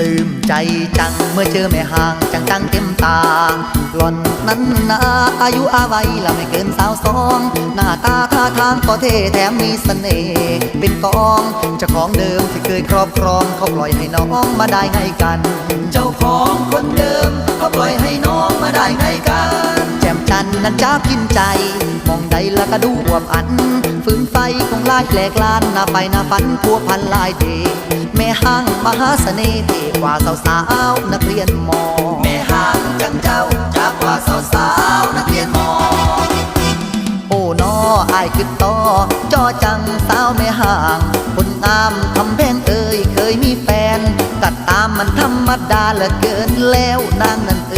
ลืมใจจังเมื่อเจอแม่ห่างจังจังเต็มตาหล่อนนั้นนาอายุอาวัยละไม่เกินสาวสองหน้าตาท่าทางก็เท่แถมมีเสน่ห์เป็นกองเจ้าของเดิมที่เคยครอบครองเขาปล่อยให้น้องมาได้ไงกัน เจ้าของคนเดิมเขาปล่อยให้น้องมาได้ไงกัน แจ่มจันทร์นั้นจ้ากินใจ มองใดแล้วก็ดูอวบอัน ฝืนไฟของลายแปลกลานหน้าไปหน้าฝันพัวพันลายเทแม่ห้างมหาเสน่ห์ดีกว่าสาวสาวนักเรียนมอแม่ห้างจังเจ้าจากกว่าสาวสาวนักเรียนมอโอ้นออายคือต่อจอจังสาวแม่ห้างคนงามทำแพงเอ่ยเคยมีแฟนกัดตามมันธรรมดาเหลือเกินแล้วนางนั้นเอ่ย